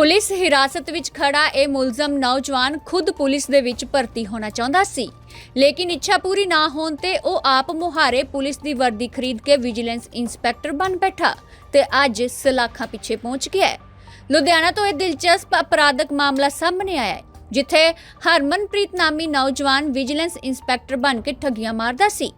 Police ਹਿਰਾਸਤ ਵਿੱਚ ਖੜਾ ਇਹ ਮੁਲਜ਼ਮ ਨੌਜਵਾਨ ਖੁਦ ਪੁਲਿਸ ਦੇ ਵਿੱਚ ਭਰਤੀ ਹੋਣਾ ਚਾਹੁੰਦਾ ਸੀ। ਲੇਕਿਨ ਇੱਛਾ ਪੂਰੀ ਨਾ ਹੋਣ ਤੇ ਉਹ ਆਪ ਮੁਹਾਰੇ ਪੁਲਿਸ ਦੀ ਵਰਦੀ ਖਰੀਦ ਕੇ ਵਿਜੀਲੈਂਸ ਇੰਸਪੈਕਟਰ ਬਣ ਬੈਠਾ ਤੇ ਅੱਜ ਸਲਾਖਾਂ ਪਿੱਛੇ ਪਹੁੰਚ ਗਿਆ ਹੈ। ਲੁਧਿਆਣਾ ਤੋਂ ਇਹ ਦਿਲਚਸਪ ਅਪਰਾਧਕ ਮਾਮਲਾ ਸਾਹਮਣੇ ਆਇਆ ਹੈ, ਜਿੱਥੇ ਹਰਮਨਪ੍ਰੀਤ ਨਾਮੀ ਨੌਜਵਾਨ ਵਿਜੀਲੈਂਸ ਇੰਸਪੈਕਟਰ ਬਣ ਕੇ ਠੱਗੀਆਂ ਮਾਰਦਾ ਸੀ।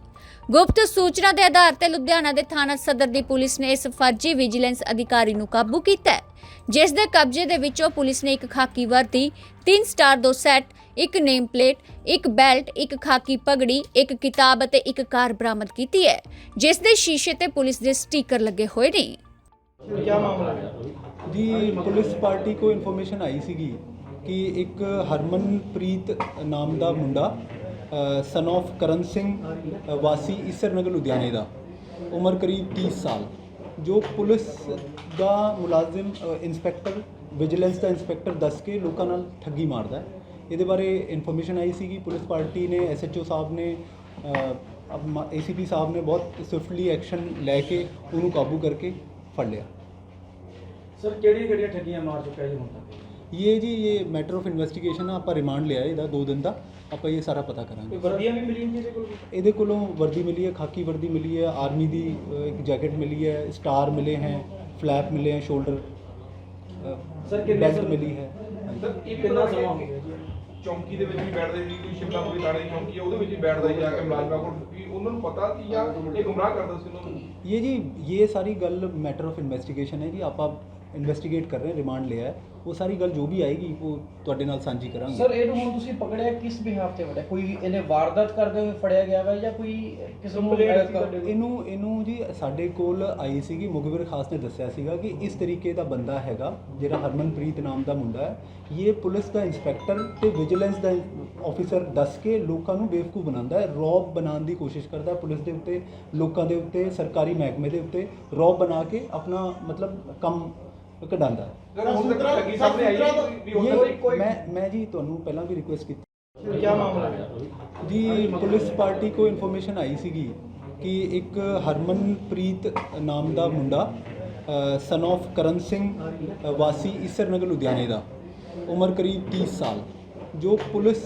ਗੁਪਤ ਸੂਚਨਾ ਦੇ ਆਧਾਰ ਤੇ ਲੁਧਿਆਣਾ ਦੇ ਥਾਣਾ ਸਦਰ ਦੀ ਪੁਲਿਸ ਨੇ ਇਸ ਫਰਜ਼ੀ ਵਿਜੀਲੈਂਸ ਅਧਿਕਾਰੀ ਨੂੰ ਕਾਬੂ ਕੀਤਾ ਹੈ ਜਿਸ ਦੇ ਕਬਜ਼ੇ ਦੇ ਵਿੱਚੋਂ ਪੁਲਿਸ ਨੇ ਇੱਕ ਖਾਕੀ ਵਰਦੀ ਤਿੰਨ ਸਟਾਰ ਦੋ ਸੈੱਟ ਇੱਕ ਨੇਮ ਪਲੇਟ ਇੱਕ ਬੈਲਟ ਇੱਕ ਖਾਕੀ ਪਗੜੀ ਇੱਕ ਕਿਤਾਬ ਅਤੇ ਇੱਕ ਕਾਰ ਬਰਾਮਦ ਕੀਤੀ ਹੈ ਜਿਸ ਦੇ ਸ਼ੀਸ਼ੇ ਤੇ ਪੁਲਿਸ ਦੇ ਸਟicker ਲੱਗੇ ਹੋਏ ਨੇ क्या मामला है ਜੀ ਪੁਲਿਸ ਪਾਰਟੀ ਕੋ ਇਨਫੋਰਮੇਸ਼ਨ ਆਈ ਸੀਗੀ ਕਿ ਇੱਕ ਹਰਮਨਪ੍ਰੀਤ ਨਾਮ ਦਾ ਮੁੰਡਾ ਸਨ of ਕਰਨ ਸਿੰਘ ਵਾਸੀ ਈਸਰ ਨਗਰ ਲੁਧਿਆਣੇ ਦਾ। ਉਮਰ ਕਰੀਬ 30 ਸਾਲ। ਜੋ ਪੁਲਿਸ ਦਾ ਮੁਲਾਜ਼ਮ ਅ, ਇੰਸਪੈਕਟਰ ਵਿਜੀਲੈਂਸ ਦਾ ਇੰਸਪੈਕਟਰ ਦੱਸ ਕੇ ਲੋਕਾਂ ਨਾਲ ਠੱਗੀ ਮਾਰਦਾ ਹੈ। ਇਹਦੇ ਬਾਰੇ ਇਨਫੋਰਮੇਸ਼ਨ ਆਈ ਸੀਗੀ। ਪੁਲਿਸ ਪਾਰਟੀ ਨੇ ਐਸਐਚਓ ਸਾਹਿਬ ਨੇ ਏਸੀਪੀ ਸਾਹਿਬ ਨੇ ਬਹੁਤ ਸਵਿਫਟਲੀ ਐਕਸ਼ਨ ਲੈ ਕੇ ਉਹਨੂੰ ਕਾਬੂ ਕਰਕੇ ਫੜ ਲਿਆ। ਸਰ ਕਿਹੜੀਆਂ ਕਿਹੜੀਆਂ ਠੱਗੀਆਂ ਮਾਰ ਚੁੱਕਾ ਜੀ ਹੁਣ ਤੱਕ? ਇਹ ਜੀ ਇਹ ਮੈਟਰ ਆਫ ਇਨਵੈਸਟੀਗੇਸ਼ਨ ਆ ਆਪਾਂ ਰਿਮਾਂਡ ਲਿਆ ਇਹਦਾ 2 ਦਿਨ ਦਾ ਆਪਾਂ ਇਹ ਸਾਰਾ ਪਤਾ ਕਰਾਂਗੇ। ਵਰਦੀਆਂ ਵੀ ਮਿਲੀਆਂ ਜੀ ਇਹਦੇ ਕੋਲ? ਇਹਦੇ ਕੋਲੋਂ ਵਰਦੀ ਮਿਲੀ ਹੈ ਖਾਕੀ ਵਰਦੀ ਮਿਲੀ ਹੈ ਆਰਮੀ ਦੀ ਅ, ਇੱਕ ਜੈਕਟ ਮਿਲੀ ਹੈ ਸਟਾਰ ਮਿਲੇ ਹੈ ਫਲੈਪ ਮਿਲੇ ਹੈ ਸ਼ੋਲਡਰ Sir, ਕਿੰਨੇ ਬੈਲਟ ਮਿਲੀ ਹੈ। ਸਰ ਇਹ ਕਿੰਨਾ ਸਮਾਂ ਹੋ ਗਿਆ ਜੀ? ਚੌਂਕੀ ਦੇ ਵਿੱਚ ਵੀ ਬੈਠਦੇ ਸੀ ਕੋਈ ਸ਼ਿਮਲਾ ਕੋਈ ਥਾਣੇ ਦੀ ਚੌਂਕੀ ਹੈ ਉਹਦੇ ਵਿੱਚ ਵੀ ਬੈਠਦਾ ਸੀ ਜਾ ਕੇ ਮੁਲਾਜ਼ਮਾਂ ਕੋਲ ਵੀ ਉਹਨਾਂ ਨੂੰ ਪਤਾ ਸੀ ਜਾਂ ਇਹ ਗੁੰਮਰਾਹ ਕਰਦਾ ਸੀ ਉਹਨਾਂ ਨੂੰ? ਇਹ ਜੀ ਇਹ ਸਾਰੀ ਗੱਲ ਮੈਟਰ ਆਫ ਇਨਵੈਸਟੀਗੇਸ਼ਨ ਹੈ ਜੀ ਆਪਾਂ ਇਨਵੈਸਟੀਗੇਟ ਕਰ ਰਹੇ ਹਾਂ ਰਿਮਾਂਡ ਲਿਆ ਹੈ ਉਹ ਸਾਰੀ ਗੱਲ ਜੋ ਵੀ ਆਏਗੀ ਉਹ ਤੁਹਾਡੇ ਨਾਲ ਸਾਂਝੀ ਕਰਾਂਗੇ ਸਰ ਇਹਨੂੰ ਹੁਣ ਤੁਸੀਂ ਪਕੜਿਆ ਕਿਸ ਬਿਹਾਫ ਤੇ ਫੜਿਆ ਕੋਈ ਇਹਨੇ ਵਾਰਦਾਤ ਕਰਦੇ ਹੋਏ ਫੜਿਆ ਗਿਆ ਵਾ ਜਾਂ ਕੋਈ ਕਿਸੇ ਨੂੰ? ਇਹਨੂੰ ਇਹਨੂੰ ਜੀ ਸਾਡੇ ਕੋਲ ਆਈ ਸੀਗੀ ਮੁਖਬਰ ਖਾਸ ਨੇ ਦੱਸਿਆ ਸੀਗਾ ਕਿ ਇਸ ਤਰੀਕੇ ਦਾ ਬੰਦਾ ਹੈਗਾ ਜਿਹੜਾ ਹਰਮਨਪ੍ਰੀਤ ਨਾਮ ਦਾ ਮੁੰਡਾ ਹੈ ਇਹ ਪੁਲਿਸ ਦਾ ਇੰਸਪੈਕਟਰ ਤੇ ਵਿਜੀਲੈਂਸ ਦਾ ਆਫੀਸਰ ਦੱਸ ਕੇ ਲੋਕਾਂ ਨੂੰ ਬੇਵਕੂਫ ਬਣਾਉਂਦਾ ਹੈ ਰੌਬ ਬਣਾਉਣ ਦੀ ਕੋਸ਼ਿਸ਼ ਕਰਦਾ ਪੁਲਿਸ ਦੇ ਉੱਤੇ ਲੋਕਾਂ ਦੇ ਉੱਤੇ ਸਰਕਾਰੀ ਮਹਿਕਮੇ ਦੇ ਉੱਤੇ ਰੌਬ ਬਣਾ ਕੇ ਆਪਣਾ ਮਤਲਬ ਕੰਮ ਕਢਾਉਂਦਾ। ਹੈ ਸਰ ਹੁਣ ਤੱਕ ਠੱਗੀ ਸਾਹਮਣੇ ਆਈ ਹੈ ਵੀ ਉਹਨਾਂ ਇਹ ਕੋਈ ਮੈਂ ਮੈਂ ਜੀ ਤੁਹਾਨੂੰ ਪਹਿਲਾਂ ਵੀ ਰਿਕੁਐਸਟ ਕੀਤੀ। ਕੀ ਮਾਮਲਾ ਹੈ? ਜੀ ਪੁਲਿਸ ਪਾਰਟੀ ਕੋ ਇਨਫੋਰਮੇਸ਼ਨ ਆਈ ਸੀਗੀ ਕਿ ਇੱਕ ਹਰਮਨਪ੍ਰੀਤ ਨਾਮ ਦਾ ਮੁੰਡਾ ਸਨ of ਕਰਨ ਸਿੰਘ ਵਾਸੀ ਈਸਰ ਨਗਰ ਲੁਧਿਆਣੇ ਦਾ ਉਮਰ ਕਰੀਬ 30 ਸਾਲ ਜੋ ਪੁਲਿਸ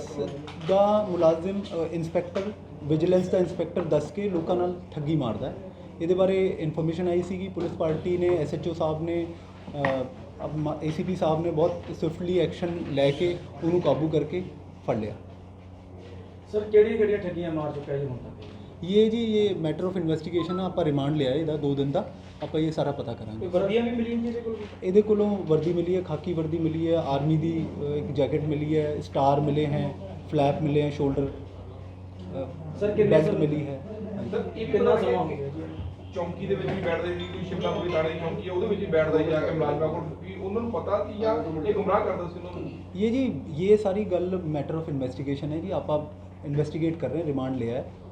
ਦਾ ਮੁਲਾਜ਼ਮ ਅ, ਇੰਸਪੈਕਟਰ ਵਿਜੀਲੈਂਸ ਦਾ ਇੰਸਪੈਕਟਰ ਦੱਸ ਕੇ ਲੋਕਾਂ ਨਾਲ ਠੱਗੀ ਮਾਰਦਾ ਹੈ। ਇਹਦੇ ਬਾਰੇ ਇਨਫੋਰਮੇਸ਼ਨ ਆਈ ਸੀਗੀ ਪੁਲਿਸ ਪਾਰਟੀ ਨੇ ਐਸਐਚਓ ਸਾਹਿਬ ਨੇ ਏਸੀਪੀ ਸਾਹਿਬ ਨੇ ਬਹੁਤ ਸਵਿਫਟਲੀ ਐਕਸ਼ਨ ਲੈ ਕੇ ਉਹਨੂੰ ਕਾਬੂ ਕਰਕੇ ਫੜ ਲਿਆ। ਸਰ ਕਿਹੜੀਆਂ ਕਿਹੜੀਆਂ ਠੱਗੀਆਂ ਮਾਰ ਚੁੱਕਾ ਜੀ ਹੁਣ ਤੱਕ? ਇਹ ਜੀ ਇਹ ਮੈਟਰ ਆਫ ਇਨਵੈਸਟੀਗੇਸ਼ਨ ਆ ਆਪਾਂ ਰਿਮਾਂਡ ਲਿਆ ਇਹਦਾ 2 ਦਿਨ ਦਾ ਆਪਾਂ ਇਹ ਸਾਰਾ ਪਤਾ ਕਰਾਂਗੇ। ਵਰਦੀਆਂ ਵੀ ਮਿਲੀਆਂ ਜੀ ਇਹਦੇ ਕੋਲ? ਇਹਦੇ ਕੋਲੋਂ ਵਰਦੀ ਮਿਲੀ ਹੈ ਖਾਕੀ ਵਰਦੀ ਮਿਲੀ ਹੈ ਆਰਮੀ ਦੀ ਇੱਕ ਜੈਕਟ ਮਿਲੀ ਹੈ ਸਟਾਰ ਮਿਲੇ ਹੈ ਫਲੈਪ ਮਿਲੇ ਹੈ ਸ਼ੋਲਡਰ Sir, ਕਿੰਨੇ ਮਿਲੀ ਹੈ। ਸਰ ਇਹ ਕਿੰਨਾ ਸਮਾਂ ਹੋ ਕਿ ਗਿਆ? ਚੌਂਕੀ ਦੇ ਵਿੱਚ ਵੀ ਬੈਠਦੇ ਸੀ, ਕੋਈ ਸ਼ਿਮਲਾ ਕੋਈ ਥਾਣੇ ਦੀ ਚੌਂਕੀ ਹੈ ਉਹਦੇ ਵਿੱਚ ਵੀ ਬੈਠਦਾ ਸੀ ਜਾ ਕੇ ਮੁਲਾਜ਼ਮਾਂ ਕੋਲ ਵੀ ਉਹਨਾਂ ਨੂੰ ਪਤਾ ਸੀ ਜਾਂ ਇਹ ਗੁੰਮਰਾਹ ਕਰਦਾ ਸੀ ਉਹਨਾਂ ਨੂੰ। ਇਹ ਜੀ, ਇਹ ਸਾਰੀ ਗੱਲ ਮੈਟਰ ਆਫ ਇਨਵੈਸਟੀਗੇਸ਼ਨ ਹੈ ਜੀ, ਆਪਾਂ ਇਨਵੈਸਟੀਗੇਟ ਕਰ ਰਹੇ ਹਾਂ ਰਿਮਾਂਡ ਲਿਆ ਹੈ।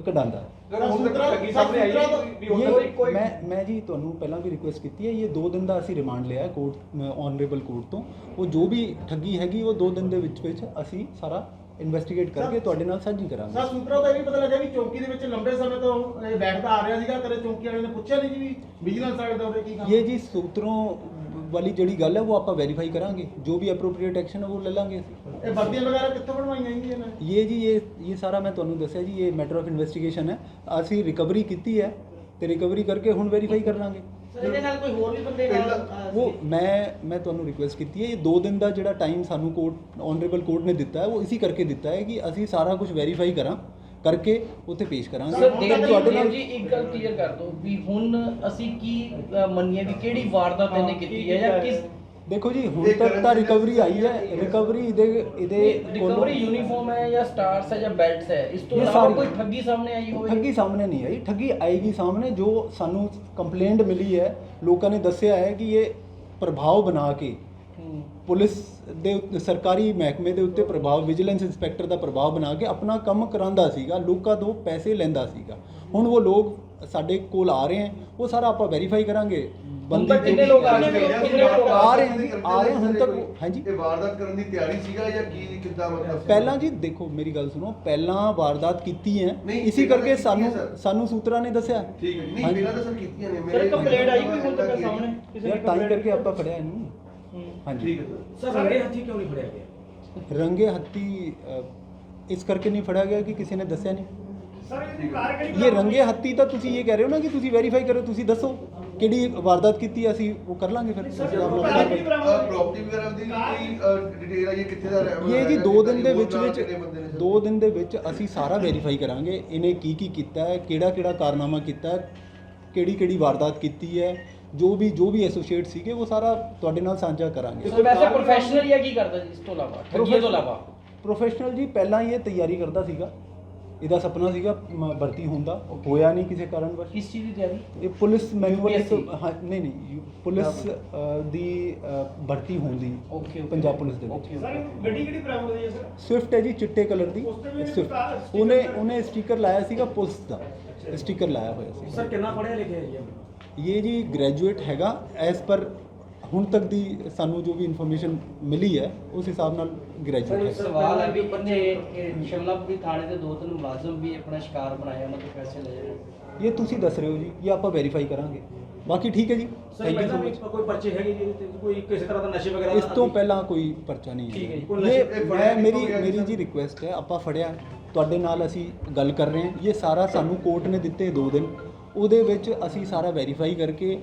ਕਢਾਉਂਦਾ ਹੈ ਸਰ ਹੁਣ ਤੱਕ ਠੱਗੀ ਸਾਹਮਣੇ ਆਈ ਹੈ ਵੀ ਉਹਨਾਂ ਇਹ ਕੋਈ ਮੈਂ ਮੈਂ ਜੀ ਤੁਹਾਨੂੰ ਪਹਿਲਾਂ ਵੀ ਰਿਕੁਐਸਟ ਕੀਤੀ ਹੈ ਇਹ 2 ਦਿਨ ਦਾ ਅਸੀਂ ਰਿਮਾਂਡ ਲਿਆ ਹੈ ਕੋਰਟ ਆਨਰੇਬਲ ਕੋਰਟ ਤੋਂ। ਉਹ ਜੋ ਵੀ ਠੱਗੀ ਹੈਗੀ ਉਹ 2 ਦਿਨ ਦੇ ਵਿੱਚ ਵਿੱਚ ਅਸੀਂ ਸਾਰਾ ਇਨਵੈਸਟੀਗੇਟ ਕਰਕੇ ਤੁਹਾਡੇ ਨਾਲ ਸਾਂਝੀ ਕਰਾਂਗੇ। ਸਰ ਸੂਤਰਾਂ ਦਾ ਇਹ ਵੀ ਪਤਾ ਲੱਗਾ ਵੀ ਚੌਂਕੀ ਦੇ ਵਿੱਚ ਲੰਬੇ ਸਮੇਂ ਤੋਂ ਇਹ ਬੈਠਦਾ ਆ ਰਿਹਾ ਸੀਗਾ ਕਦੇ ਚੌਂਕੀ ਵਾਲੇ ਨੇ ਪੁੱਛਿਆ ਨਹੀਂ ਜੀ ਵੀ ਵਿਜੀਲੈਂਸ ਵਾਲੇ ਦਾ ਉਰੇ ਕੀ ਕੰਮ ਇਹ ਜੀ ਸੂਤਰੋਂ ਵਾਲੀ ਜਿਹੜੀ ਗੱਲ ਹੈ ਉਹ ਆਪਾਂ ਵੈਰੀਫਾਈ ਕਰਾਂਗੇ। ਜੋ ਵੀ ਅਪਰੋਪਰੀਏਟ ਐਕਸ਼ਨ ਹੈ ਉਹ ਲੈ ਲਾਂਗੇ ਅਸੀਂ। ਇਹ ਵਰਦੀਆਂ ਵਗੈਰਾ ਕਿੱਥੋਂ ਬਣਵਾਈਆਂ ਜੀ ਇਹਨਾਂ ਨੇ? ਇਹ ਜੀ ਇਹ ਇਹ ਸਾਰਾ ਮੈਂ ਤੁਹਾਨੂੰ ਦੱਸਿਆ ਜੀ ਇਹ ਮੈਟਰ ਆਫ ਇਨਵੈਸਟੀਗੇਸ਼ਨ ਹੈ। ਅਸੀਂ ਰਿਕਵਰੀ ਕੀਤੀ ਹੈ ਤੇ ਰਿਕਵਰੀ ਕਰਕੇ ਹੁਣ ਵੈਰੀਫਾਈ ਕਰ ਲਾਂਗੇ। ਸਰ ਇਹਦੇ ਨਾਲ ਕੋਈ ਹੋਰ ਵੀ ਬੰਦੇ ਨਾਲ ਉਹ ਮੈਂ ਮੈਂ ਤੁਹਾਨੂੰ ਰਿਕੁਐਸਟ ਕੀਤੀ ਹੈ ਇਹ 2 ਦਿਨ ਦਾ ਜਿਹੜਾ ਟਾਈਮ ਸਾਨੂੰ ਕੋਰਟ ਆਨਰੇਬਲ ਕੋਰਟ ਨੇ ਦਿੱਤਾ ਹੈ ਉਹ ਇਸੇ ਕਰਕੇ ਦਿੱਤਾ ਹੈ ਕਿ ਅਸੀਂ ਸਾਰਾ ਕੁਝ ਵੈਰੀਫਾਈ ਕਰਾਂ ਕਰਕੇ ਉੱਥੇ ਪੇਸ਼ ਕਰਾਂਗੇ। ਸਰ ਦੇਵ ਜੀ ਤੁਹਾਡੇ ਦੇਵ ਨਾਲ ਜੀ ਇੱਕ ਗੱਲ ਕਲੀਅਰ ਕਰ ਦਿਓ ਵੀ ਹੁਣ ਅਸੀਂ ਕੀ ਮੰਨੀਏ ਵੀ ਕਿਹੜੀ ਵਾਰਦਾਤ ਇਹਨੇ ਕੀਤੀ ਹੈ ਜਾਂ ਕਿਸ ਦੇਖੋ ਜੀ ਹੁਣ ਤੱਕ ਤਾਂ ਰਿਕਵਰੀ ਆਈ ਹੈ ਰਿਕਵਰੀ ਇਹਦੇ ਇਹਦੇ ਕੋਲੋਂ ਰਿਕਵਰੀ ਯੂਨੀਫਾਰਮ ਹੈ ਜਾਂ ਸਟਾਰਸ ਹੈ ਜਾਂ ਬੈਲਟਸ ਹੈ? ਇਸ ਤੋਂ ਇਹ ਇਲਾਵਾ ਸਾਰੀ- ਕੋਈ ਠੱਗੀ ਸਾਹਮਣੇ ਆਈ ਹੋਵੇ? ਠੱਗੀ ਸਾਹਮਣੇ ਨਹੀਂ ਆਈ। ਠੱਗੀ ਆਏਗੀ ਸਾਹਮਣੇ ਜੋ ਸਾਨੂੰ ਕੰਪਲੇਂਟ ਮਿਲੀ ਹੈ ਲੋਕਾਂ ਨੇ ਦੱਸਿਆ ਹੈ ਕਿ ਇਹ ਪ੍ਰਭਾਵ ਬਣਾ ਕੇ ਪੁਲਿਸ ਦੇ ਉੱਤੇ- ਸਰਕਾਰੀ ਮਹਿਕਮੇ ਦੇ ਉੱਤੇ ਪ੍ਰਭਾਵ ਵਿਜੀਲੈਂਸ ਇੰਸਪੈਕਟਰ ਦਾ ਪ੍ਰਭਾਵ ਬਣਾ ਕੇ ਆਪਣਾ ਕੰਮ ਕਰਾਂਦਾ ਸੀਗਾ ਲੋਕਾਂ ਤੋਂ ਪੈਸੇ ਲੈਂਦਾ ਸੀਗਾ। ਹੁਣ ਉਹ ਲੋਕ ਸਾਡੇ ਕੋਲ ਆ ਰਹੇ ਹਨ ਉਹ ਸਾਰਾ ਆਪਾਂ ਵੈਰੀਫਾਈ ਕਰਾਂਗੇ। ਤੱਕ ਕਿੰਨੇ ਲੋਕ ਆ ਚੁੱਕੇ ਆ? ਕਿੰਨੇ ਲੋਕ ਆ ਰਹੇ ਜੀ, ਆ ਰਹੇ ਹੁਣ ਤੱਕ ਹਾਂਜੀ। ਇਹ ਵਾਰਦਾਤ ਕਰਨ ਦੀ ਤਿਆਰੀ ਸੀਗਾ ਜਾਂ ਕੀ ਕਿੱਦਾਂ ਮਤਲਬ? ਪਹਿਲਾਂ ਜੀ ਦੇਖੋ ਮੇਰੀ ਗੱਲ ਸੁਣੋ ਪਹਿਲਾਂ ਵਾਰਦਾਤ ਕੀਤੀ ਹੈ। ਇਸੇ ਪਹਿਲਾਂ ਕਰਕੇ ਸਾਨੂੰ। ਸਾਨੂੰ ਸੂਤਰਾਂ ਨੇ ਦੱਸਿਆ। ਠੀਕ ਹੈ। ਨਹੀਂ। ਬਿਨਾਂ ਤਾਂ ਸਰ ਕੀਤੀਆਂ ਨੇ ਸਰ ਕੰਪਲੇਂਟ ਆਈ ਕੋਈ ਹੁਣ ਤੱਕ ਸਾਹਮਣੇ ਕਿਸੇ ਦੀ ਤਾਂ? ਕਰਕੇ ਆਪਾਂ ਫੜਿਆ ਇਹਨੂੰ। ਹਾਂਜੀ। ਠੀਕ ਹੈ ਸਰ। ਰੰਗੇ ਹੱਥੀ ਕਿਉਂ ਨਹੀਂ ਫੜਿਆ ਗਿਆ? ਰੰਗੇ ਹੱਥੀ ਇਸ ਕਰਕੇ ਨਹੀਂ ਫੜਿਆ ਗਿਆ ਕਿ ਕਿਸੇ ਨੇ ਦੱਸਿਆ ਨਹੀਂ। ਸਰ ਇਹ ਰੰਗੇ ਹੱਥੀ ਤਾਂ ਤੁਸੀਂ ਇਹ ਕਹਿ ਰਹੇ ਹੋ ਨਾ ਕਿ ਤੁਸੀਂ ਵੈਰੀਫਾਈ ਕਰੋ ਤੁਸੀਂ ਦੱਸੋ। ਕਿਹੜੀ ਵਾਰਦਾਤ ਕੀਤੀ ਹੈ, ਅਸੀਂ ਉਹ ਕਰ ਲਾਂਗੇ ਫਿਰ। ਪ੍ਰਾਪਰਟੀ ਵਗੈਰਾ ਦੀ ਕੋਈ ਡਿਟੇਲ ਆਈ ਹੈ ਕਿੱਥੇ ਦਾ ਰਹਿ- ਇਹ ਜੀ ਹੈਗਾ, 2 ਦਿਨ ਦੇ ਵਿੱਚ ਕਿੰਨੇ ਵਿੱਚ ਬੰਦੇ ਨੇ ਸਰ? 2 ਦਿਨ ਦੇ ਵਿੱਚ ਅਸੀਂ ਸਾਰਾ ਵੈਰੀਫਾਈ ਕਰਾਂਗੇ ਇਹਨੇ ਕੀ ਕੀ ਕੀਤਾ ਹੈ ਕਿਹੜਾ ਕਿਹੜਾ ਕਾਰਨਾਮਾ ਕੀਤਾ ਹੈ ਕਿਹੜੀ ਕਿਹੜੀ ਵਾਰਦਾਤ ਕੀਤੀ ਹੈ ਜੋ ਵੀ ਜੋ ਵੀ ਐਸੋਸੀਏਟ ਸੀਗੇ ਉਹ ਸਾਰਾ ਤੁਹਾਡੇ ਨਾਲ ਸਾਂਝਾ ਕਰਾਂਗੇ। ਸਰ ਵੈਸੇ ਪ੍ਰੋਫੈਸ਼ਨਲ ਜਾਂ ਕੀ ਕਰਦਾ ਜੀ ਇਸ ਤੋਂ ਇਲਾਵਾ? ਠੱਗੀਆਂ ਤੋਂ ਇਲਾਵਾ? ਪ੍ਰੋਫੈਸ਼ਨਲ ਜੀ ਪਹਿਲਾਂ ਹੀ ਇਹ ਤਿਆਰੀ ਕਰਦਾ ਸੀਗਾ। ਇਹਦਾ ਸੁਪਨਾ ਸੀਗਾ ਮ, ਭਰਤੀ ਹੋਣ ਦਾ। ਹੋਇਆ ਨਹੀਂ ਕਿਸੇ ਕਾਰਨ ਵਸ਼ ਕਿਸ ਚੀਜ਼ ਦੀ ਤਿਆਰੀ? ਇਹ ਪੁਲਿਸ ਮੈਨੂਅਲ ਇੱਕ UPSC? ਨਹੀਂ ਨਹੀਂ ਪੁਲਿਸ ਅ, ਦੀ ਅ, ਭਰਤੀ ਹੋਣ ਦੀ ਓਕੇ ਪੰਜਾਬ ਪੁਲਿਸ ਦੇ ਵਿੱਚ। ਸਰ ਗੱਡੀ ਕਿਹੜੀ ਬਰਾਮਦ ਹੋਈ ਹੈ ਸਰ ਸਵਿਫਟ ਹੈ ਜੀ ਚਿੱਟੇ ਕਲਰ ਦੀ। ਉਸ ਤੇ ਵੀ Swift। ਕਾਰ- sticker ਉਹਨੇ। ਉਹਨੇ ਸਟicker ਲਾਇਆ ਸੀਗਾ ਪੁਲਿਸ ਦਾ। ਸਟicker ਲਾਇਆ ਹੋਇਆ ਸੀ। ਸਰ ਕਿੰਨਾ ਪੜਿਆ ਲਿਖਿਆ ਜੀ ਇਹ? ਇਹ ਜੀ ਗ੍ਰੈਜੂਏਟ ਹੈਗਾ ਐਸ ਪਰ ਹੁਣ ਤੱਕ ਦੀ ਸਾਨੂੰ ਜੋ ਵੀ ਇਨਫੋਰਮੇਸ਼ਨ ਮਿਲੀ ਹੈ ਉਸ ਹਿਸਾਬ ਨਾਲ ਗ੍ਰੈਜੂਏਟ ਹੈ ਸਵਾਲ ਹੈ ਵੀ ਇਹ ਸ਼ਿਮਲਾਪੁਰੀ ਥਾਣੇ ਦੇ ਦੋ ਤਿੰਨ ਮੁਲਾਜ਼ਮ ਵੀ ਆਪਣਾ ਸ਼ਿਕਾਰ ਬਣਾਇਆ ਉਹਨਾਂ ਤੋਂ ਪੈਸੇ ਲੈ ਰਹੇ ਇਹ ਤੁਸੀਂ ਦੱਸ ਰਹੇ ਹੋ ਜੀ ਇਹ ਆਪਾਂ ਵੈਰੀਫਾਈ ਕਰਾਂਗੇ। ਬਾਕੀ ਠੀਕ ਹੈ ਜੀ sir thank you so much ਕੋਈ ਪਰਚੇ ਹੈਗੇ ਜੀ ਕੋਈ ਕਿਸੇ ਤਰ੍ਹਾਂ ਦਾ ਨਸ਼ੇ ਵਗੈਰਾ ਇਸ ਦਾ ਤੋਂ ਪਹਿਲਾਂ ਕੋਈ ਪਰਚਾ ਨਹੀਂ ਠੀਕ ਹੈ ਜੀ, ਮੈਂ ਮੇਰੀ ਮੇਰੀ? ਜੀ ਰਿਕੁਐਸਟ ਹੈ ਆਪਾਂ ਫੜਿਆ ਤੁਹਾਡੇ ਨਾਲ ਅਸੀਂ ਗੱਲ ਕਰ ਰਹੇ ਹਾਂ। ਇਹ ਸਾਰਾ ਸਾਨੂੰ ਕੋਰਟ ਨੇ ਦਿੱਤੇ 2 ਦਿਨ। ਉਹਦੇ ਵਿੱਚ ਅਸੀਂ ਸਾਰਾ ਵੈਰੀਫਾਈ ਕਰਕੇ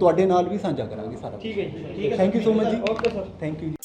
ਤੁਹਾਡੇ ਨਾਲ ਵੀ ਸਾਂਝਾ ਕਰਾਂਗੇ ਸਾਰਾ ਠੀਕ ਹੈ ਜੀ ਠੀਕ ਥੈਂਕ ਯੂ ਸੋ ਮਚ ਜੀ। Okay sir. ਥੈਂਕ ਯੂ ਜੀ।